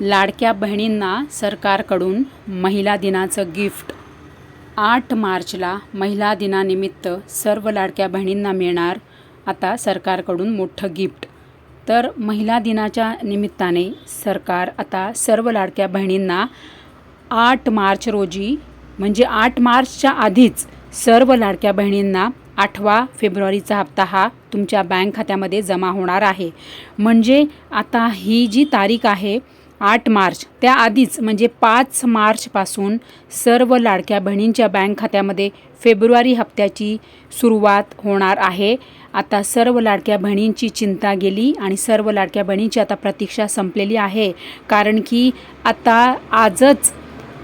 लाडक्या बहिणींना सरकारकडून महिला दिनाचं गिफ्ट. आठ मार्चला महिला दिनानिमित्त सर्व लाडक्या बहिणींना मिळणार आता सरकारकडून मोठं गिफ्ट. तर महिला दिनाच्या निमित्ताने सरकार आता सर्व लाडक्या बहिणींना आठ मार्च रोजी म्हणजे आठ मार्चच्या आधीच सर्व लाडक्या बहिणींना आठवा फेब्रुवारीचा हप्ता हा तुमच्या बँक खात्यामध्ये जमा होणार आहे. म्हणजे आता ही जी तारीख आहे आठ मार्च. त्याआधीच म्हणजे पाच मार्चपासून सर्व लाडक्या बहिणींच्या बँक खात्यामध्ये फेब्रुवारी हप्त्याची सुरुवात होणार आहे. आता सर्व लाडक्या बहिणींची चिंता गेली आणि सर्व लाडक्या बहिणींची आता प्रतीक्षा संपलेली आहे. कारण की आता आजच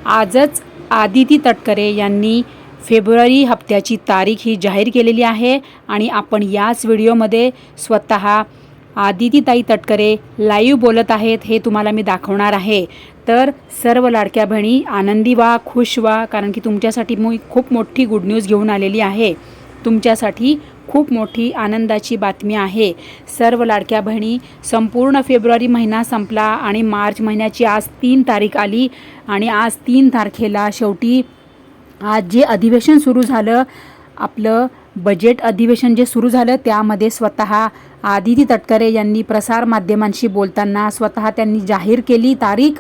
आजच आदिती तटकरे यांनी फेब्रुवारी हप्त्याची तारीख ही जाहीर केलेली आहे आणि आपण याच व्हिडिओमध्ये स्वतः आदितीताई तटकरे लाईव्ह बोलत आहेत हे तुम्हाला मी दाखवणार आहे. तर सर्व लाडक्या बहिणी आनंदी व्हा खुश व्हा कारण की तुमच्यासाठी मी खूप मोठी गुड न्यूज घेऊन आलेली आहे. तुमच्यासाठी खूप मोठी आनंदाची बातमी आहे. सर्व लाडक्या बहिणी संपूर्ण फेब्रुवारी महिना संपला आणि मार्च महिन्याची आज तीन तारीख आली आणि आज तीन तारखेला शेवटी आज जे अधिवेशन सुरू झालं आपलं बजेट अधिवेशन जे सुरू झालं त्यामध्ये स्वतः आदिती तटकरे यांनी प्रसारमाध्यमांशी बोलताना स्वतः त्यांनी जाहीर केली तारीख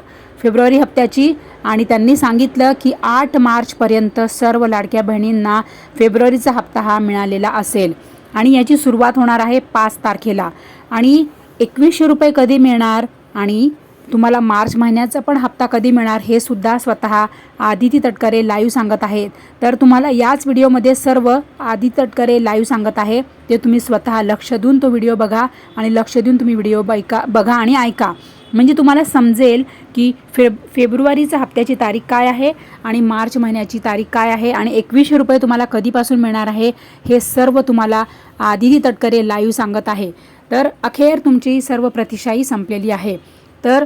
फेब्रुवारी हप्त्याची आणि त्यांनी सांगितलं की आठ मार्चपर्यंत सर्व लाडक्या बहिणींना फेब्रुवारीचा हप्ता हा मिळालेला असेल. आणि याची सुरुवात होणार आहे पाच तारखेला. आणि एकवीसशे रुपये कधी मिळणार? आणि तुम्हाला मार्च महिन्याचा पण हप्ता कधी मिळणार हे सुद्धा स्वतः आदिती तटकरे लाईव्ह सांगत आहेत. तर तुम्हाला याच व्हिडिओमध्ये सर्व आदिती तटकरे लाईव्ह सांगत आहे. ते तुम्ही स्वतः लक्ष देऊन तो व्हिडिओ बघा आणि लक्ष देऊन तुम्ही व्हिडिओ बैका बघा आणि ऐका. म्हणजे तुम्हाला समजेल की फेब फेब्रुवारीचा हप्त्याची तारीख काय आहे आणि मार्च महिन्याची तारीख काय आहे आणि एकवीसशे रुपये तुम्हाला कधीपासून मिळणार आहे हे सर्व तुम्हाला आदिती तटकरे लाईव्ह सांगत आहे. तर अखेर तुमची सर्व प्रतीक्षाही संपलेली आहे. तर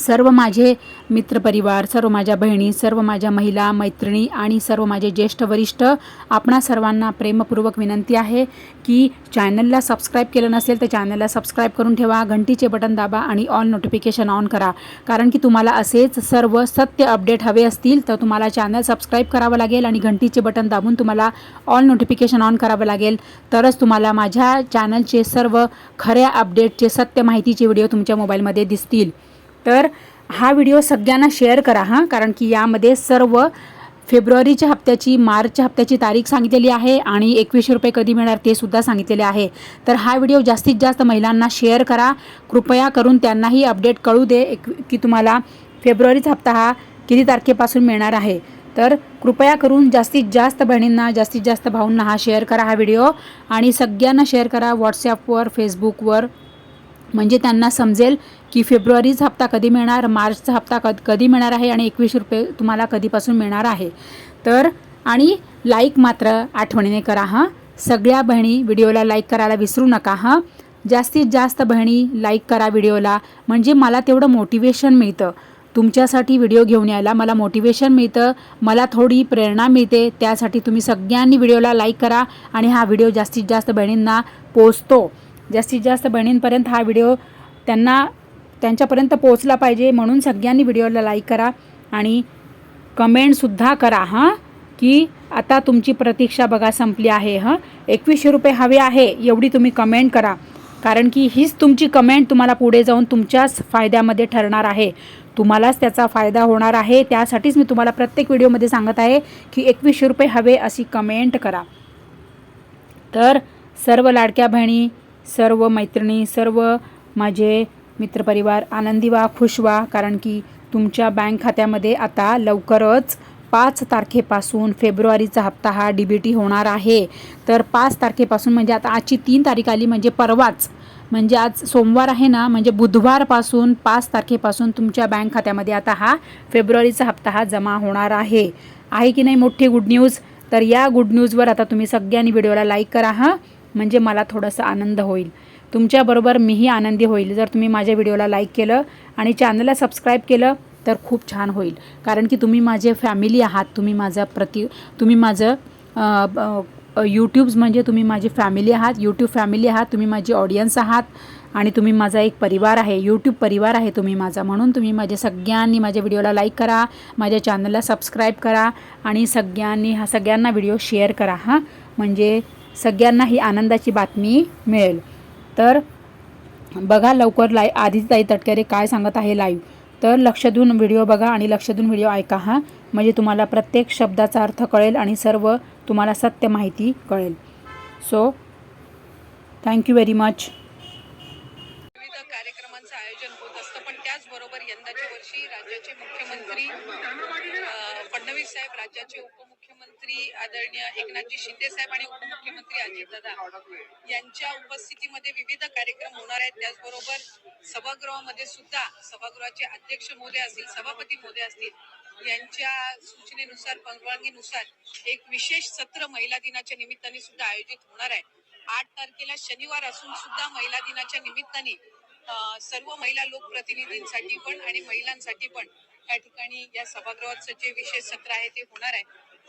सर्व माझे मित्रपरिवार सर्व माझ्या बहिणी सर्व माझ्या महिला मैत्रिणी आणि सर्व माझे ज्येष्ठ वरिष्ठ आपणा सर्वांना प्रेमपूर्वक विनंती आहे की चॅनलला सबस्क्राईब केलं नसेल तर चॅनलला सबस्क्राईब करून ठेवा घंटीचे बटन दाबा आणि ऑल नोटिफिकेशन ऑन करा. कारण की तुम्हाला असेच सर्व सत्य अपडेट हवे असतील तर तुम्हाला चॅनल सबस्क्राईब करावं लागेल आणि घंटीचे बटन दाबून तुम्हाला ऑल नोटिफिकेशन ऑन करावं लागेल. तरच तुम्हाला माझ्या चॅनलचे सर्व खऱ्या अपडेटचे सत्य माहितीचे व्हिडिओ तुमच्या मोबाईलमध्ये दिसतील. तर हा व्हिडिओ सगळ्यांना शेअर करा हां. कारण की यामध्ये सर्व फेब्रुवारीच्या हप्त्याची मार्चच्या हप्त्याची तारीख सांगितलेली आहे आणि एकवीसशे रुपये कधी मिळणार ते सुद्धा सांगितलेले आहे. तर हा व्हिडिओ जास्तीत जास्त महिलांना शेअर करा. कृपया करून त्यांनाही अपडेट कळू दे एक की तुम्हाला फेब्रुवारीचा हप्ता हा किती तारखेपासून मिळणार आहे. तर कृपया करून जास्तीत जास्त बहिणींना जास्तीत जास्त भाऊंना हा शेअर करा हा व्हिडिओ आणि सगळ्यांना शेअर करा व्हॉट्सॲपवर फेसबुकवर. म्हणजे त्यांना समजेल की फेब्रुवारीचा हप्ता कधी मिळणार मार्चचा हप्ता कद कधी मिळणार आहे आणि एकवीसशे रुपये तुम्हाला कधीपासून मिळणार आहे. तर आणि लाईक मात्र आठवणीने करा हां. सगळ्या बहिणी व्हिडिओला लाईक करायला विसरू नका हां. जास्तीत जास्त बहिणी लाईक करा व्हिडिओला म्हणजे मला तेवढं मोटिवेशन मिळतं. तुमच्यासाठी व्हिडिओ घेऊन यायला मला मोटिवेशन मिळतं मला थोडी प्रेरणा मिळते त्यासाठी तुम्ही सगळ्यांनी व्हिडिओला लाईक करा आणि हा व्हिडिओ जास्तीत जास्त बहिणींना पोचतो. जास्तीत जास्त बहिणींपर्यंत हा व्हिडिओ त्यांना त्यांच्यापर्यंत पोहोचला पाहिजे म्हणून सगळ्यांनी व्हिडिओला लाईक करा आणि कमेंटसुद्धा करा हां? की आता तुमची प्रतीक्षा बघा संपली आहे हां? एकवीसशे रुपये हवे आहे एवढी तुम्ही कमेंट करा. कारण की हीच तुमची कमेंट तुम्हाला पुढे जाऊन तुमच्याच फायद्यामध्ये ठरणार आहे. तुम्हालाच त्याचा फायदा होणार आहे. त्यासाठीच मी तुम्हाला प्रत्येक व्हिडिओमध्ये सांगत आहे की एकवीसशे रुपये हवे अशी कमेंट करा. तर सर्व लाडक्या बहिणी सर्व मैत्रिणी सर्व माझे मित्रपरिवार आनंदी व्हा खुश व्हा कारण की तुमच्या बँक खात्यामध्ये आता लवकरच पाच तारखेपासून फेब्रुवारीचा हप्ता हा डी बी टी होणार आहे. तर पाच तारखेपासून म्हणजे आता आजची तीन तारीख आली म्हणजे परवाच. म्हणजे आज सोमवार आहे ना म्हणजे बुधवारपासून पाच तारखेपासून तुमच्या बँक खात्यामध्ये आता हा फेब्रुवारीचा हप्ता हा जमा होणार आहे. आहे की नाही मोठी गुड न्यूज तर या गुड न्यूजवर आता तुम्ही सगळ्यांनी व्हिडिओला लाईक करा हां? म्हणजे मला थोडासा आनंद होईल. तुमच्याबरोबर मीही आनंदी होईल. जर तुम्ही माझ्या व्हिडिओला लाईक केलं आणि चॅनलला सबस्क्राईब केलं तर खूप छान होईल. कारण की तुम्ही माझे फॅमिली आहात. तुम्ही माझं प्रति तुम्ही माझं यूट्यूब्स म्हणजे तुम्ही माझी फॅमिली आहात. यूट्यूब फॅमिली आहात. तुम्ही माझी ऑडियन्स आहात. आणि तुम्ही माझा एक परिवार आहे. यूट्यूब परिवार आहे तुम्ही माझा. म्हणून तुम्ही माझ्या सगळ्यांनी माझ्या व्हिडिओला लाईक करा. माझ्या चॅनलला सबस्क्राईब करा. आणि सगळ्यांनी हा सगळ्यांना व्हिडिओ शेअर करा हां. म्हणजे सगळ्यांना ही आनंदाची बातमी मिळेल. तर बघा लवकर लाय आधीच ताई तटकरे काय सांगत आहे लाईव्ह तर लक्ष देऊन व्हिडिओ बघा आणि लक्ष देऊन व्हिडिओ ऐका हा. म्हणजे तुम्हाला प्रत्येक शब्दाचा अर्थ कळेल आणि सर्व तुम्हाला सत्य माहिती कळेल. सो थँक्यू व्हेरी मच विविध कार्यक्रमांचं आयोजन होत असतं पण त्याचबरोबर यंदाच्या वर्षी राज्याचे मुख्यमंत्री फडणवीस साहेब राज्याचे उपमुख्यमंत्री आदरणीय एकनाथजी शिंदे साहेब आणि उपमुख्यमंत्री अजितदादा यांच्या उपस्थितीमध्ये विविध कार्यक्रम होणार आहेत. त्याचबरोबर सभागृहामध्ये सुद्धा सभागृहाचे अध्यक्ष महोदय असतील सभापती महोदय असतील यांच्या सूचनेनुसार परवानगीनुसार एक विशेष सत्र महिला दिनाच्या निमित्ताने सुद्धा आयोजित होणार आहे. आठ तारखेला शनिवार असून सुद्धा महिला दिनाच्या निमित्ताने सर्व महिला लोकप्रतिनिधींसाठी पण आणि महिलांसाठी पण या ठिकाणी या सभागृहाचं जे विशेष सत्र आहे ते होणार आहे.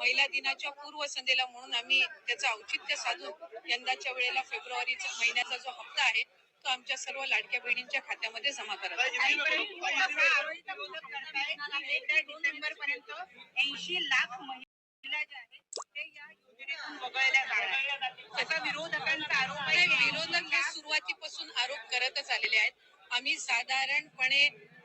महिला दिनाच्या पूर्व संध्येला म्हणून आम्ही त्याचं औचित्य साधून यंदाच्या वेळेला फेब्रुवारीचा महिन्याचा जो हप्ता आहे तो आमच्या सर्व लाडक्या बहिणींच्या खात्यामध्ये जमा करा डिसेंबर पर्यंत ऐंशी लाख महिला ज्या आहेत ते या योजनेतून वगळल्या जाणार त्याचा विरोधकांचा आरोप आहे विरोधक हे सुरुवातीपासून आरोप करतच आलेले आहेत. आम्ही साधारणपणे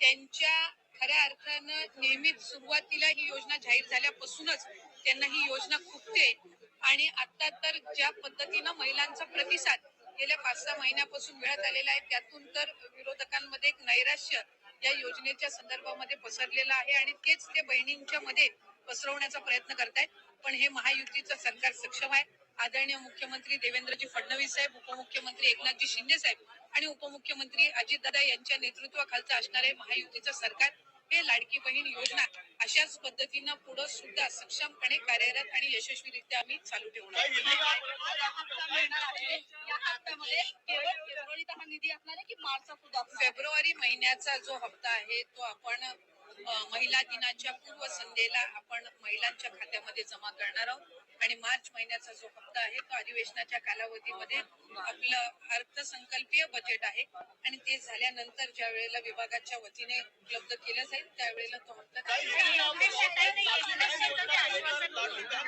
त्यांच्या खऱ्या अर्थानं नेहमीच सुरुवातीला ही योजना जाहीर झाल्यापासूनच त्यांना ही योजना खुपते आणि आता तर ज्या पद्धतीनं महिलांचा प्रतिसाद गेल्या पाच सहा महिन्यापासून मिळत आलेला आहे त्यातून तर विरोधकांमध्ये एक नैराश्य या योजनेच्या संदर्भामध्ये पसरलेलं आहे आणि तेच ते बहिणींच्या मध्ये पसरवण्याचा प्रयत्न करतायत. पण हे महायुतीचं सरकार सक्षम आहे. आदरणीय मुख्यमंत्री देवेंद्रजी फडणवीस साहेब उपमुख्यमंत्री एकनाथजी शिंदे साहेब आणि उपमुख्यमंत्री अजितदादा यांच्या नेतृत्वाखालचं असणारे महायुतीचं सरकार हे लाडकी बहीण योजना अशाच पद्धतीनं पुढे सुद्धा सक्षमपणे कार्यरत आणि यशस्वीरित्या आम्ही चालू ठेवणार आहोत. या हप्त्यामध्ये केवळ हा निधी असणार आहे की सुद्धा फेब्रुवारी महिन्याचा जो हप्ता आहे तो आपण महिला दिनाच्या पूर्व संध्येला आपण महिलांच्या खात्यामध्ये जमा करणार आहोत आणि मार्च महिन्याचा जो हप्ता आहे तो अधिवेशनाच्या कालावधीमध्ये आपलं अर्थसंकल्पीय बजेट आहे. आणि ते झाल्यानंतर ज्या वेळेला विभागाच्या वतीने उपलब्ध केलं जाईल त्यावेळेला तो हप्ता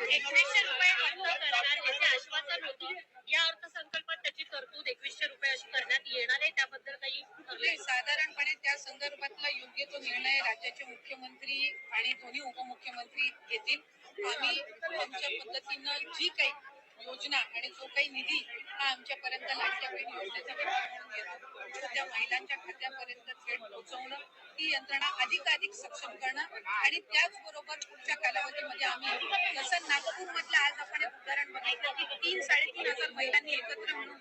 एकवीसशे रुपये खर्च करणार याचे आश्वासन होतं. या अर्थसंकल्पात तरतूद एकवीसशे रुपये अशी करण्यात येणार आहे. त्याबद्दल काही साधारणपणे त्या संदर्भातला योग्य तो निर्णय राज्याचे मुख्यमंत्री आणि दोन्ही उपमुख्यमंत्री घेतील. आम्ही आमच्या पद्धतीनं जी काही योजना आणि जो काही निधी हा आमच्यापर्यंत लाडक्या बहीण योजनेचा त्या महिलांच्या खात्यापर्यंत थेट पोहोचवणं ही यंत्रणा अधिकाधिक सक्षम करणं आणि त्याचबरोबर पुढच्या कालावधीमध्ये आम्ही जसं नागपूर मधलं आज आपण एक उदाहरण बघितलं की तीन साडेतीन हजार महिलांनी एकत्र मिळून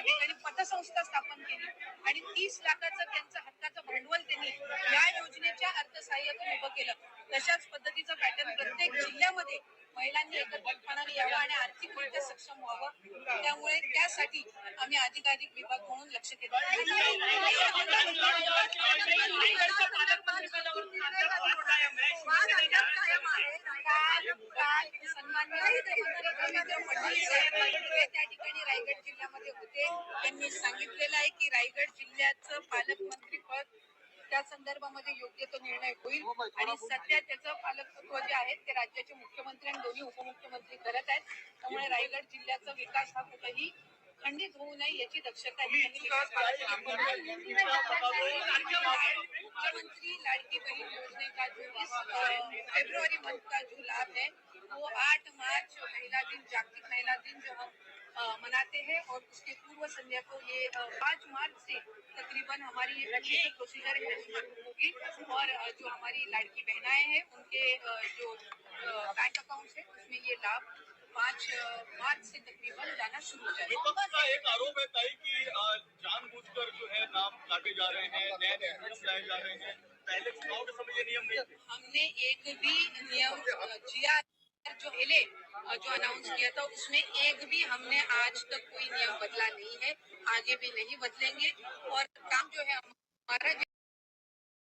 त्या ठिकाणी पतसंस्था स्थापन केली. आणि तीस लाखाचं त्यांचं हक्काचं भांडवल त्यांनी या योजनेच्या अर्थसहाय्यातून उभं केलं. तशाच पद्धतीचं पॅटर्न प्रत्येक जिल्ह्यामध्ये महिलांनी एकत्रितपणाने यावं आणि आर्थिकरित्या सक्षम व्हावं. त्यामुळे त्यासाठी आम्ही अधिकाधिक विभाग म्हणून लक्ष देतो सन्माननीय देवेंद्र फडणवीस साहेब हे त्या ठिकाणी रायगड जिल्ह्यामध्ये होते. त्यांनी सांगितलेलं आहे की रायगड जिल्ह्याचं पालकमंत्री पद त्या संदर्भामध्ये योग्य तो निर्णय होईल. आणि सध्या त्याचं पालकत्व जे आहे ते राज्याचे मुख्यमंत्री आणि दोन्ही उपमुख्यमंत्री करत आहेत. त्यामुळे रायगड जिल्ह्याचा विकास हा कुठेही खंडित होऊ नये याची दक्षता मुख्यमंत्री लाडकी बहन योजना का जो इस मंथ का जो लाभ है वो आठ मार्च महिला दिन जागतिक महिला दिन जो हम मनाते हैं और उसके पूर्व संध्या को ये पाँच मार्च से तकरीबन हमारी ये पूरी प्रोसीजर है होगी और जो हमारी लाड़की बहनाएँ हैं उनके जो बैंक अकाउंट है उसमें ये लाभ पाँच मार्च से तकरीबन जाना शुरू हो जाएगा। विपक्ष का एक आरोप है ताई कि जानबूझकर जो है नाम काटे जा रहे हैं नए नए नियम लाए जा रहे हैं। पहले चुनाव के समय ये नियम नहीं हमने एक भी नियम जिया जो पहले जो अनाउंस किया था उसमें एक भी हमने आज तक कोई नियम बदला नहीं है आगे भी नहीं बदलेंगे। और काम जो है हमारा